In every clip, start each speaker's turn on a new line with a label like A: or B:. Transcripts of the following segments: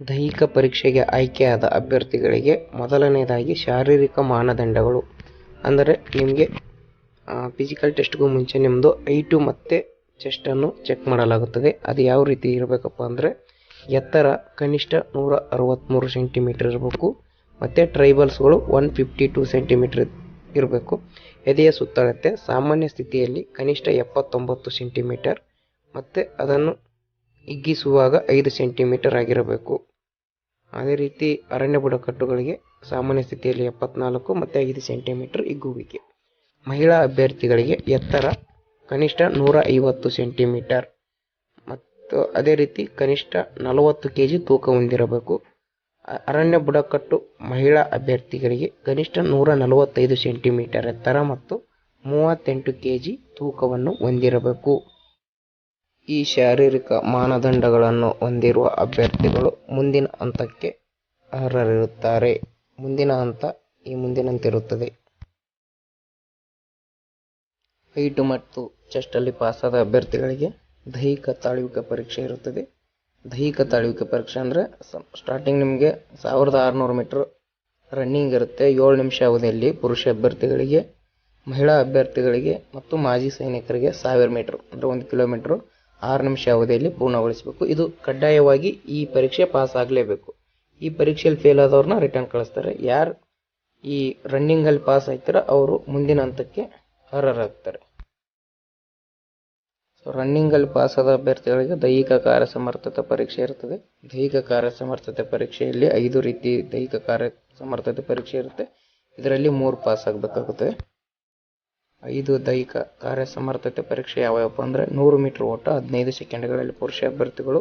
A: ದೈಹಿಕ ಪರೀಕ್ಷೆಗೆ ಆಯ್ಕೆಯಾದ ಅಭ್ಯರ್ಥಿಗಳಿಗೆ ಮೊದಲನೆಯದಾಗಿ ಶಾರೀರಿಕ ಮಾನದಂಡಗಳು. ಅಂದರೆ ನಿಮಗೆ ಫಿಸಿಕಲ್ ಟೆಸ್ಟ್ಗೂ ಮುಂಚೆ ನಿಮ್ಮದು ಐಟು ಮತ್ತು ಚೆಸ್ಟನ್ನು ಚೆಕ್ ಮಾಡಲಾಗುತ್ತದೆ. ಅದು ಯಾವ ರೀತಿ ಇರಬೇಕಪ್ಪ ಅಂದರೆ, ಎತ್ತರ ಕನಿಷ್ಠ ನೂರ ಅರವತ್ತ್ಮೂರು ಸೆಂಟಿಮೀಟರ್ ಇರಬೇಕು. ಮತ್ತು ಟ್ರೈಬಲ್ಸ್ಗಳು ಒನ್ ಫಿಫ್ಟಿ ಟು ಸೆಂಟಿಮೀಟರ್ ಇರಬೇಕು. ಎದೆಯ ಸುತ್ತಳತೆ ಸಾಮಾನ್ಯ ಸ್ಥಿತಿಯಲ್ಲಿ ಕನಿಷ್ಠ ಎಪ್ಪತ್ತೊಂಬತ್ತು ಸೆಂಟಿಮೀಟರ್ ಮತ್ತು ಅದನ್ನು ಹಿಗ್ಗಿಸುವಾಗ ಐದು ಸೆಂಟಿಮೀಟರ್ ಆಗಿರಬೇಕು. ಅದೇ ರೀತಿ ಅರಣ್ಯ ಬುಡಕಟ್ಟುಗಳಿಗೆ ಸಾಮಾನ್ಯ ಸ್ಥಿತಿಯಲ್ಲಿ ಎಪ್ಪತ್ನಾಲ್ಕು ಮತ್ತು ಐದು ಸೆಂಟಿಮೀಟರ್ ಹಿಗ್ಗುವಿಕೆ. ಮಹಿಳಾ ಅಭ್ಯರ್ಥಿಗಳಿಗೆ ಎತ್ತರ, ಕನಿಷ್ಠ ನೂರ ಐವತ್ತು ಸೆಂಟಿಮೀಟರ್. ಮತ್ತು ಅದೇ ರೀತಿ ಕನಿಷ್ಠ ನಲವತ್ತು ಕೆ ಜಿ ತೂಕ ಹೊಂದಿರಬೇಕು. ಅರಣ್ಯ ಬುಡಕಟ್ಟು ಮಹಿಳಾ ಅಭ್ಯರ್ಥಿಗಳಿಗೆ ಕನಿಷ್ಠ ನೂರ ನಲವತ್ತೈದು ಸೆಂಟಿಮೀಟರ್ ಎತ್ತರ ಮತ್ತು ಮೂವತ್ತೆಂಟು ಕೆ ಜಿ ತೂಕವನ್ನು ಹೊಂದಿರಬೇಕು. ಈ ಶಾರೀರಿಕ ಮಾನದಂಡಗಳನ್ನು ಹೊಂದಿರುವ ಅಭ್ಯರ್ಥಿಗಳು ಮುಂದಿನ ಹಂತಕ್ಕೆ ಅರ್ಹರಿರುತ್ತಾರೆ. ಮುಂದಿನ ಹಂತ ಈ ಮುಂದಿನಂತಿರುತ್ತದೆ. ಹೈಟ್ ಮತ್ತು ಚೆಸ್ಟಲ್ಲಿ ಪಾಸಾದ ಅಭ್ಯರ್ಥಿಗಳಿಗೆ ದೈಹಿಕ ತಾಳ್ವಿಕೆ ಪರೀಕ್ಷೆ ಇರುತ್ತದೆ. ದೈಹಿಕ ತಾಳ್ವಿಕೆ ಪರೀಕ್ಷೆ ಅಂದರೆ ಸ್ಟಾರ್ಟಿಂಗ್ ನಿಮಗೆ ಸಾವಿರದ ಆರುನೂರು ಮೀಟ್ರ್ ರನ್ನಿಂಗ್ ಇರುತ್ತೆ. ಏಳು ನಿಮಿಷ ಅವಧಿಯಲ್ಲಿ ಪುರುಷ ಅಭ್ಯರ್ಥಿಗಳಿಗೆ, ಮಹಿಳಾ ಅಭ್ಯರ್ಥಿಗಳಿಗೆ ಮತ್ತು ಮಾಜಿ ಸೈನಿಕರಿಗೆ ಸಾವಿರ ಮೀಟ್ರ್ ಅಂದರೆ ಒಂದು ಕಿಲೋಮೀಟ್ರ್ ಆರು ನಿಮಿಷ ಅವಧಿಯಲ್ಲಿ ಪೂರ್ಣಗೊಳಿಸಬೇಕು. ಇದು ಕಡ್ಡಾಯವಾಗಿ ಈ ಪರೀಕ್ಷೆ ಪಾಸ್ ಆಗಲೇಬೇಕು. ಈ ಪರೀಕ್ಷೆಯಲ್ಲಿ ಫೇಲ್ ಆದವ್ರನ್ನ ರಿಟರ್ನ್ ಕಳಿಸ್ತಾರೆ. ಯಾರು ಈ ರನ್ನಿಂಗಲ್ಲಿ ಪಾಸ್ ಆಯ್ತರ ಅವರು ಮುಂದಿನ ಹಂತಕ್ಕೆ ಅರ್ಹರಾಗ್ತಾರೆ. ಸೊ ರನ್ನಿಂಗಲ್ಲಿ ಪಾಸ್ ಆದ ಅಭ್ಯರ್ಥಿಗಳಿಗೆ ದೈಹಿಕ ಕಾರ್ಯ ಸಮರ್ಥತೆ ಪರೀಕ್ಷೆ ಇರ್ತದೆ. ದೈಹಿಕ ಕಾರ್ಯ ಸಮರ್ಥತೆ ಪರೀಕ್ಷೆಯಲ್ಲಿ ಐದು ರೀತಿ ದೈಹಿಕ ಕಾರ್ಯ ಸಮರ್ಥತೆ ಪರೀಕ್ಷೆ ಇರುತ್ತೆ. ಇದರಲ್ಲಿ ಮೂರು ಪಾಸ್ ಆಗಬೇಕಾಗುತ್ತದೆ. ಐದು ದೈಹಿಕ ಕಾರ್ಯ ಸಮರ್ಥತೆ ಪರೀಕ್ಷೆ ಯಾವ್ಯಾವಪ್ಪ ಅಂದರೆ ನೂರು ಮೀಟರ್ ಓಟ ಹದಿನೈದು ಸೆಕೆಂಡ್ಗಳಲ್ಲಿ ಪುರುಷ ಅಭ್ಯರ್ಥಿಗಳು,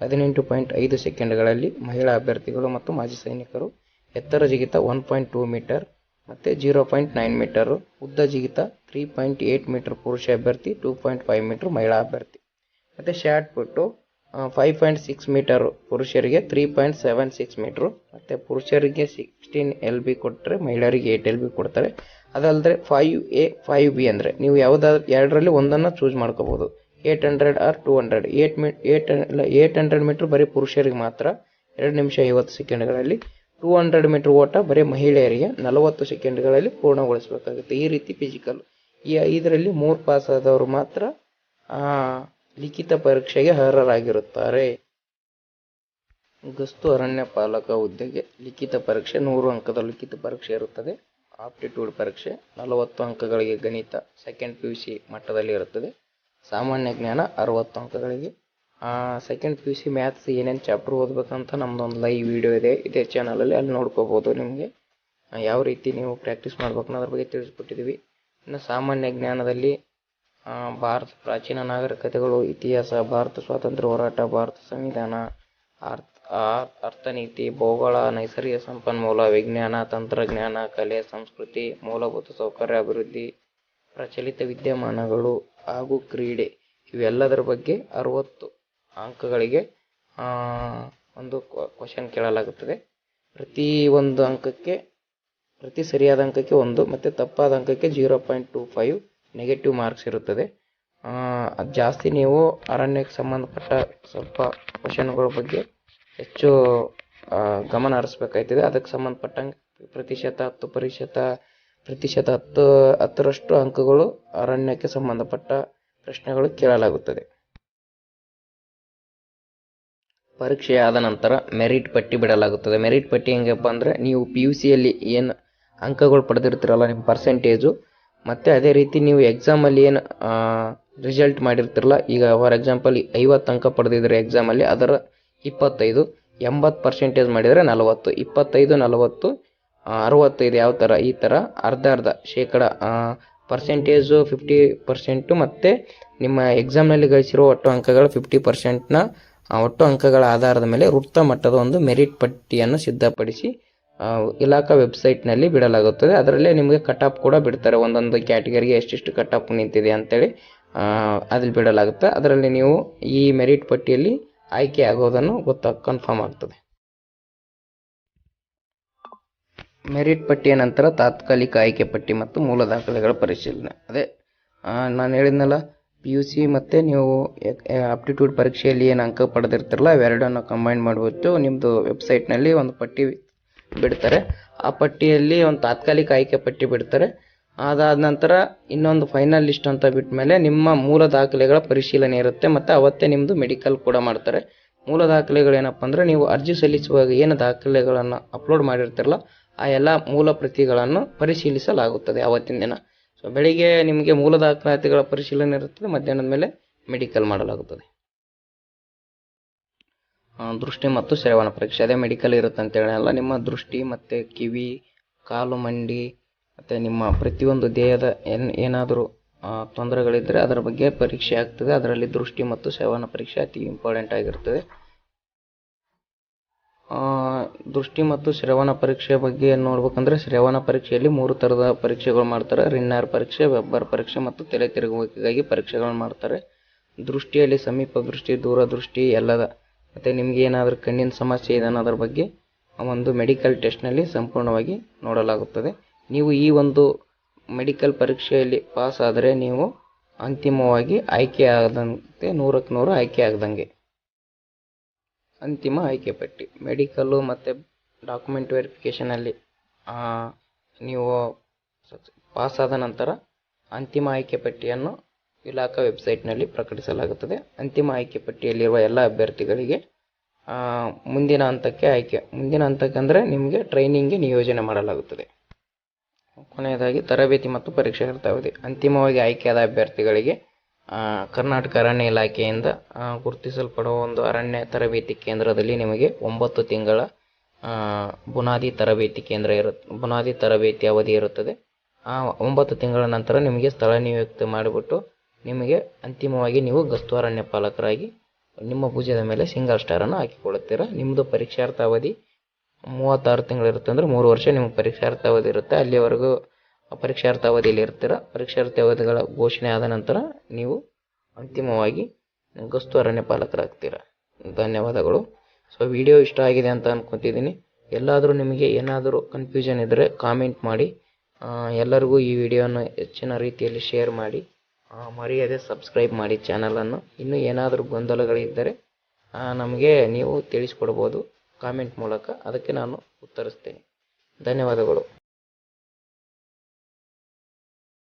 A: ಹದಿನೆಂಟು ಪಾಯಿಂಟ್ ಐದು ಸೆಕೆಂಡ್ಗಳಲ್ಲಿ ಮಹಿಳಾ ಅಭ್ಯರ್ಥಿಗಳು ಮತ್ತು ಮಾಜಿ ಸೈನಿಕರು, ಎತ್ತರ ಜಿಗಿತ ಒನ್ ಪಾಯಿಂಟ್ ಟೂ ಮೀಟರ್ ಮತ್ತು ಜೀರೋ ಪಾಯಿಂಟ್ ನೈನ್ ಮೀಟರು, ಉದ್ದ ಜಿಗಿತ ತ್ರೀ ಪಾಯಿಂಟ್ ಏಯ್ಟ್ ಮೀಟರ್ ಪುರುಷ ಅಭ್ಯರ್ಥಿ, ಟೂ ಪಾಯಿಂಟ್ ಫೈವ್ ಮೀಟರ್ ಮಹಿಳಾ ಅಭ್ಯರ್ಥಿ. ಮತ್ತು ಶಾರ್ಟ್ ಬಿಟ್ಟು ಫೈವ್ ಪಾಯಿಂಟ್ ಸಿಕ್ಸ್ ಮೀಟರು ಪುರುಷರಿಗೆ three point seven six metre ಮತ್ತು ಪುರುಷರಿಗೆ ಸಿಕ್ಸ್ಟೀನ್ ಎಲ್ ಬಿ ಕೊಟ್ಟರೆ ಮಹಿಳೆಯರಿಗೆ ಏಯ್ಟ್ ಎಲ್ ಬಿ ಕೊಡ್ತಾರೆ. ಅದಲ್ಲದೆ ಫೈವ್ ಎ ಫೈವ್ ಬಿ ಅಂದರೆ ನೀವು ಯಾವುದಾದ್ರು ಎರಡರಲ್ಲಿ ಒಂದನ್ನು ಚೂಸ್ ಮಾಡ್ಕೋಬೋದು. Eight hundred or two hundred eight me eight eight hundred metre ಬರೀ ಪುರುಷರಿಗೆ ಮಾತ್ರ ಎರಡು ನಿಮಿಷ ಐವತ್ತು ಸೆಕೆಂಡ್ಗಳಲ್ಲಿ ಟೂ ಹಂಡ್ರೆಡ್ ಮೀಟ್ರ್ ಓಟ ಬರೀ ಮಹಿಳೆಯರಿಗೆ ನಲವತ್ತು ಸೆಕೆಂಡ್ಗಳಲ್ಲಿ ಪೂರ್ಣಗೊಳಿಸಬೇಕಾಗುತ್ತೆ. ಈ ರೀತಿ ಫಿಸಿಕಲ್ ಈ ಐದರಲ್ಲಿ ಮೂರು ಪಾಸ್ ಆದವರು ಮಾತ್ರ ಲಿಖಿತ ಪರೀಕ್ಷೆಗೆ ಅರ್ಹರಾಗಿರುತ್ತಾರೆ. ಗಸ್ತು ಅರಣ್ಯ ಪಾಲಕ ಹುದ್ದೆಗೆ. ಲಿಖಿತ ಪರೀಕ್ಷೆ ನೂರು ಅಂಕದ ಲಿಖಿತ ಪರೀಕ್ಷೆ ಇರುತ್ತದೆ. ಆಪ್ಟಿಟ್ಯೂಡ್ ಪರೀಕ್ಷೆ ನಲವತ್ತು ಅಂಕಗಳಿಗೆ ಗಣಿತ ಸೆಕೆಂಡ್ ಪಿ ಯು ಸಿ ಮಟ್ಟದಲ್ಲಿ ಇರುತ್ತದೆ. ಸಾಮಾನ್ಯ ಜ್ಞಾನ ಅರವತ್ತು ಅಂಕಗಳಿಗೆ. Second P U C maths ಏನೇನು ಚಾಪ್ಟರ್ ಓದಬೇಕಂತ ನಮ್ಮದೊಂದು ಲೈವ್ ವಿಡಿಯೋ ಇದೆ. ಇದೇ ಚಾನಲಲ್ಲಿ ಅಲ್ಲಿ ನೋಡ್ಕೋಬೋದು ನಿಮಗೆ. ಯಾವ ರೀತಿ ನೀವು ಪ್ರಾಕ್ಟೀಸ್ ಮಾಡ್ಬೇಕು ಅನ್ನೋದ್ರ ಬಗ್ಗೆ ತಿಳಿಸ್ಬಿಟ್ಟಿದ್ದೀವಿ ಇನ್ನು ಸಾಮಾನ್ಯ ಜ್ಞಾನದಲ್ಲಿ ಭಾರತ ಪ್ರಾಚೀನ ನಾಗರಿಕತೆಗಳು, ಇತಿಹಾಸ, ಭಾರತ ಸ್ವಾತಂತ್ರ್ಯ ಹೋರಾಟ, ಭಾರತ ಸಂವಿಧಾನ ಅರ್ಥ ಆ- ಅರ್ಥನೀತಿ ಭೂಗೋಳ ನೈಸರ್ಗಿಕ ಸಂಪನ್ಮೂಲ ವಿಜ್ಞಾನ ತಂತ್ರಜ್ಞಾನ ಕಲೆ ಸಂಸ್ಕೃತಿ ಮೂಲಭೂತ ಸೌಕರ್ಯ ಅಭಿವೃದ್ಧಿ ಪ್ರಚಲಿತ ವಿದ್ಯಮಾನಗಳು ಹಾಗೂ ಕ್ರೀಡೆ ಇವೆಲ್ಲದರ ಬಗ್ಗೆ ಅರವತ್ತು ಅಂಕಗಳಿಗೆ ಆ, ಒಂದು ಕ್ವಶನ್ ಕೇಳಲಾಗುತ್ತದೆ. ಪ್ರತಿ ಒಂದು ಅಂಕಕ್ಕೆ ಪ್ರತಿ ಸರಿಯಾದ ಅಂಕಕ್ಕೆ ಒಂದು ಮತ್ತು ತಪ್ಪಾದ ಅಂಕಕ್ಕೆ zero point two five negative marks ಇರುತ್ತದೆ. ಆ, ಜಾಸ್ತಿ ನೀವು ಅರಣ್ಯಕ್ಕೆ ಸಂಬಂಧಪಟ್ಟ ಸ್ವಲ್ಪ ಕ್ವಶನ್ಗಳ ಬಗ್ಗೆ ಹೆಚ್ಚು ಗಮನ ಹರಿಸ್ಬೇಕಾಯ್ತದೆ. ಅದಕ್ಕೆ ಸಂಬಂಧಪಟ್ಟಂಗೆ ಪ್ರತಿಶತ, ಹತ್ತು ಪ್ರತಿಶತ ಪ್ರತಿಶತ ಹತ್ತು, ಹತ್ತರಷ್ಟು ಅಂಕಗಳು ಅರಣ್ಯಕ್ಕೆ ಸಂಬಂಧಪಟ್ಟ ಪ್ರಶ್ನೆಗಳು ಕೇಳಲಾಗುತ್ತದೆ. ಪರೀಕ್ಷೆ ಆದ ನಂತರ ಮೆರಿಟ್ ಪಟ್ಟಿ ಬಿಡಲಾಗುತ್ತದೆ. ಮೆರಿಟ್ ಪಟ್ಟಿ ಹೆಂಗಪ್ಪ ಅಂದರೆ ನೀವು ಪಿ ಯು ಸಿಯಲ್ಲಿ ಏನು ಅಂಕಗಳು ಪಡೆದಿರ್ತೀರಲ್ಲ, ನಿಮ್ಮ ಪರ್ಸೆಂಟೇಜು ಮತ್ತು ಅದೇ ರೀತಿ ನೀವು ಎಕ್ಸಾಮಲ್ಲಿ ಏನು ರಿಸಲ್ಟ್ ಮಾಡಿರ್ತಿರಲ್ಲ, ಈಗ ಫಾರ್ ಎಕ್ಸಾಂಪಲ್ ಐವತ್ತು ಅಂಕ ಪಡೆದಿದ್ರೆ ಎಕ್ಸಾಮಲ್ಲಿ ಅದರ ಇಪ್ಪತ್ತೈದು, ಎಂಬತ್ತು ಪರ್ಸೆಂಟೇಜ್ ಮಾಡಿದರೆ ನಲವತ್ತು, ಇಪ್ಪತ್ತೈದು, ನಲವತ್ತು ಅರವತ್ತೈದು ಯಾವ ಥರ ಈ ಥರ ಅರ್ಧ ಅರ್ಧ ಶೇಕಡ ಪರ್ಸೆಂಟೇಜು ಫಿಫ್ಟಿ ಪರ್ಸೆಂಟು ಮತ್ತು ನಿಮ್ಮ ಎಕ್ಸಾಮ್ನಲ್ಲಿ ಗಳಿಸಿರೋ ಒಟ್ಟು ಅಂಕಗಳ ಫಿಫ್ಟಿ ಪರ್ಸೆಂಟ್ನ ಒಟ್ಟು ಅಂಕಗಳ ಆಧಾರದ ಮೇಲೆ ವೃತ್ತ ಮಟ್ಟದ ಒಂದು ಮೆರಿಟ್ ಪಟ್ಟಿಯನ್ನು ಸಿದ್ಧಪಡಿಸಿ ಇಲಾಖಾ ವೆಬ್ಸೈಟ್ನಲ್ಲಿ ಬಿಡಲಾಗುತ್ತದೆ. ಅದರಲ್ಲೇ ನಿಮಗೆ ಕಟ್ ಕೂಡ ಬಿಡ್ತಾರೆ. ಒಂದೊಂದು ಕ್ಯಾಟಗರಿಗೆ ಎಷ್ಟೆಷ್ಟು ಕಟ್ ನಿಂತಿದೆ ಅಂತೇಳಿ ಅದ್ರಲ್ಲಿ ಬಿಡಲಾಗುತ್ತೆ. ಅದರಲ್ಲಿ ನೀವು ಈ ಮೆರಿಟ್ ಪಟ್ಟಿಯಲ್ಲಿ ಆಯ್ಕೆ ಆಗೋದನ್ನು ಗೊತ್ತಾಗ ಕನ್ಫರ್ಮ್ ಆಗ್ತದೆ. ಮೆರಿಟ್ ಪಟ್ಟಿಯ ನಂತರ ತಾತ್ಕಾಲಿಕ ಆಯ್ಕೆ ಪಟ್ಟಿ ಮತ್ತು ಮೂಲ ದಾಖಲೆಗಳ ಪರಿಶೀಲನೆ. ಅದೇ ನಾನು ಹೇಳಿದ್ನಲ್ಲ ಪಿ ಯು ಸಿ ಮತ್ತು ನೀವು ಆಪ್ಟಿಟ್ಯೂಡ್ ಪರೀಕ್ಷೆಯಲ್ಲಿ ಏನು ಅಂಕ ಪಡೆದಿರ್ತಾರಲ್ಲ, ಅವೆರಡನ್ನು ಕಂಬೈನ್ ಮಾಡಿಬಿಟ್ಟು ನಿಮ್ಮದು ವೆಬ್ಸೈಟ್ನಲ್ಲಿ ಒಂದು ಪಟ್ಟಿ ಬಿಡ್ತಾರೆ. ಆ ಪಟ್ಟಿಯಲ್ಲಿ ಒಂದು ತಾತ್ಕಾಲಿಕ ಆಯ್ಕೆ ಪಟ್ಟಿ ಬಿಡ್ತಾರೆ. ಅದಾದ ನಂತರ ಇನ್ನೊಂದು ಫೈನಲ್ ಲಿಸ್ಟ್ ಅಂತ ಬಿಟ್ಟ ಮೇಲೆ ನಿಮ್ಮ ಮೂಲ ದಾಖಲೆಗಳ ಪರಿಶೀಲನೆ ಇರುತ್ತೆ ಮತ್ತು ಅವತ್ತೇ ನಿಮ್ಮದು ಮೆಡಿಕಲ್ ಕೂಡ ಮಾಡ್ತಾರೆ. ಮೂಲ ದಾಖಲೆಗಳು ಏನಪ್ಪ ಅಂದರೆ ನೀವು ಅರ್ಜಿ ಸಲ್ಲಿಸುವಾಗ ಏನು ದಾಖಲೆಗಳನ್ನು ಅಪ್ಲೋಡ್ ಮಾಡಿರ್ತೀರಲ್ಲ, ಆ ಎಲ್ಲ ಮೂಲ ಪ್ರತಿಗಳನ್ನು ಪರಿಶೀಲಿಸಲಾಗುತ್ತದೆ ಅವತ್ತಿನ ದಿನ. ಸೊ ಬೆಳಿಗ್ಗೆ ನಿಮಗೆ ಮೂಲ ದಾಖಲಾತಿಗಳ ಪರಿಶೀಲನೆ ಇರುತ್ತದೆ, ಮಧ್ಯಾಹ್ನದ ಮೇಲೆ ಮೆಡಿಕಲ್ ಮಾಡಲಾಗುತ್ತದೆ. ದೃಷ್ಟಿ ಮತ್ತು ಶ್ರವಣ ಪರೀಕ್ಷೆ. ಅದೇ ಮೆಡಿಕಲ್ ಇರುತ್ತೆ ಅಂತ ಹೇಳಲ್ಲ, ನಿಮ್ಮ ದೃಷ್ಟಿ ಮತ್ತು ಕಿವಿ, ಕಾಲು, ಮಂಡಿ ಮತ್ತು ನಿಮ್ಮ ಪ್ರತಿಯೊಂದು ದೇಹದ ಏನು ಏನಾದರೂ ತೊಂದರೆಗಳಿದ್ದರೆ ಅದರ ಬಗ್ಗೆ ಪರೀಕ್ಷೆ ಆಗ್ತದೆ. ಅದರಲ್ಲಿ ದೃಷ್ಟಿ ಮತ್ತು ಶ್ರವಣ ಪರೀಕ್ಷೆ ಅತಿ ಇಂಪಾರ್ಟೆಂಟ್ ಆಗಿರ್ತದೆ. ದೃಷ್ಟಿ ಮತ್ತು ಶ್ರವಣ ಪರೀಕ್ಷೆ ಬಗ್ಗೆ ನೋಡ್ಬೇಕಂದ್ರೆ ಶ್ರವಣ ಪರೀಕ್ಷೆಯಲ್ಲಿ ಮೂರು ಥರದ ಪರೀಕ್ಷೆಗಳು ಮಾಡ್ತಾರೆ. ರಿನ್ನಾರ್ ಪರೀಕ್ಷೆ ವೆಬ್ಬರ್ ಪರೀಕ್ಷೆ ಮತ್ತು ತಲೆ ತಿರುಗುವಿಕೆಗಾಗಿ ಪರೀಕ್ಷೆಗಳನ್ನು ಮಾಡ್ತಾರೆ. ದೃಷ್ಟಿಯಲ್ಲಿ ಸಮೀಪ ದೃಷ್ಟಿ ದೂರದೃಷ್ಟಿ ಎಲ್ಲದ, ಮತ್ತು ನಿಮ್ಗೆ ಏನಾದರೂ ಕಣ್ಣಿನ ಸಮಸ್ಯೆ ಇದೆ ಅನ್ನೋದ್ರ ಬಗ್ಗೆ ಒಂದು ಮೆಡಿಕಲ್ ಟೆಸ್ಟ್ನಲ್ಲಿ ಸಂಪೂರ್ಣವಾಗಿ ನೋಡಲಾಗುತ್ತದೆ. ನೀವು ಈ ಒಂದು ಮೆಡಿಕಲ್ ಪರೀಕ್ಷೆಯಲ್ಲಿ ಪಾಸ್ ಆದರೆ ನೀವು ಅಂತಿಮವಾಗಿ ಆಯ್ಕೆ ಆಗದಂತೆ, ನೂರಕ್ಕೆ ನೂರು ಆಯ್ಕೆ ಆಗದಂಗೆ. ಅಂತಿಮ ಆಯ್ಕೆ ಪಟ್ಟಿ. ಮೆಡಿಕಲ್ಲು ಮತ್ತು ಡಾಕ್ಯುಮೆಂಟ್ ವೆರಿಫಿಕೇಷನಲ್ಲಿ ನೀವು ಪಾಸ್ ಆದ ನಂತರ ಅಂತಿಮ ಆಯ್ಕೆ ಪಟ್ಟಿಯನ್ನು ಇಲಾಖಾ ವೆಬ್ಸೈಟ್ನಲ್ಲಿ ಪ್ರಕಟಿಸಲಾಗುತ್ತದೆ. ಅಂತಿಮ ಆಯ್ಕೆ ಪಟ್ಟಿಯಲ್ಲಿರುವ ಎಲ್ಲ ಅಭ್ಯರ್ಥಿಗಳಿಗೆ ಮುಂದಿನ ಹಂತಕ್ಕೆ ಆಯ್ಕೆ. ಮುಂದಿನ ಹಂತಕ್ಕೆ ಅಂದರೆ ನಿಮಗೆ ಟ್ರೈನಿಂಗ್ಗೆ ನಿಯೋಜನೆ ಮಾಡಲಾಗುತ್ತದೆ. ಕೊನೆಯದಾಗಿ ತರಬೇತಿ ಮತ್ತು ಪರೀಕ್ಷೆ ಇರ್ತಾವಧಿ ಅಂತಿಮವಾಗಿ ಆಯ್ಕೆಯಾದ ಅಭ್ಯರ್ಥಿಗಳಿಗೆ ಕರ್ನಾಟಕ ಅರಣ್ಯ ಇಲಾಖೆಯಿಂದ ಗುರುತಿಸಲ್ಪಡುವ ಒಂದು ಅರಣ್ಯ ತರಬೇತಿ ಕೇಂದ್ರದಲ್ಲಿ ನಿಮಗೆ ಒಂಬತ್ತು ತಿಂಗಳ ಬುನಾದಿ ತರಬೇತಿ ಕೇಂದ್ರ ಇರುತ್ತೆ ಬುನಾದಿ ತರಬೇತಿ ಅವಧಿ ಇರುತ್ತದೆ. ಆ, ಒಂಬತ್ತು ತಿಂಗಳ ನಂತರ ನಿಮಗೆ ಸ್ಥಳ ನಿಯುಕ್ತಿ ಮಾಡಿಬಿಟ್ಟು ನಿಮಗೆ ಅಂತಿಮವಾಗಿ ನೀವು ಗಸ್ತು ಅರಣ್ಯ ಪಾಲಕರಾಗಿ ನಿಮ್ಮ ಭುಜದ ಮೇಲೆ ಸಿಂಗಲ್ ಸ್ಟಾರನ್ನು ಹಾಕಿಕೊಳ್ಳುತ್ತೀರಾ. ನಿಮ್ಮದು ಪರೀಕ್ಷಾರ್ಥ ಅವಧಿ ಮೂವತ್ತಾರು ತಿಂಗಳಿರುತ್ತೆ ಅಂದರೆ ಮೂರು ವರ್ಷ ನಿಮಗೆ ಪರೀಕ್ಷಾರ್ಥ ಅವಧಿ ಇರುತ್ತೆ. ಅಲ್ಲಿವರೆಗೂ ಪರೀಕ್ಷಾರ್ಥ ಅವಧಿಯಲ್ಲಿ ಇರ್ತೀರ. ಪರೀಕ್ಷಾರ್ಥ ಅವಧಿಗಳ ಘೋಷಣೆ ಆದ ನಂತರ ನೀವು ಅಂತಿಮವಾಗಿ ಗಸ್ತು ಅರಣ್ಯ ಪಾಲಕರಾಗ್ತೀರ. ಧನ್ಯವಾದಗಳು. ಸೊ ವಿಡಿಯೋ ಇಷ್ಟ ಆಗಿದೆ ಅಂತ ಅಂದ್ಕೊತಿದ್ದೀನಿ ಎಲ್ಲಾದರೂ ನಿಮಗೆ ಏನಾದರೂ ಕನ್ಫ್ಯೂಷನ್ ಇದ್ದರೆ ಕಾಮೆಂಟ್ ಮಾಡಿ. ಎಲ್ಲರಿಗೂ ಈ ವಿಡಿಯೋನ ಹೆಚ್ಚಿನ ರೀತಿಯಲ್ಲಿ ಶೇರ್ ಮಾಡಿ. ಮರೆಯದೆ ಸಬ್ಸ್ಕ್ರೈಬ್ ಮಾಡಿ ಚಾನಲನ್ನು ಇನ್ನೂ ಏನಾದರೂ ಗೊಂದಲಗಳಿದ್ದರೆ ನಮಗೆ ನೀವು ತಿಳಿಸ್ಕೊಡ್ಬೋದು. ಕಾಮೆಂಟ್ ಮೂಲಕ ಅದಕ್ಕೆ ನಾನು ಉತ್ತರಿಸ್ತೇನೆ. ಧನ್ಯವಾದಗಳು.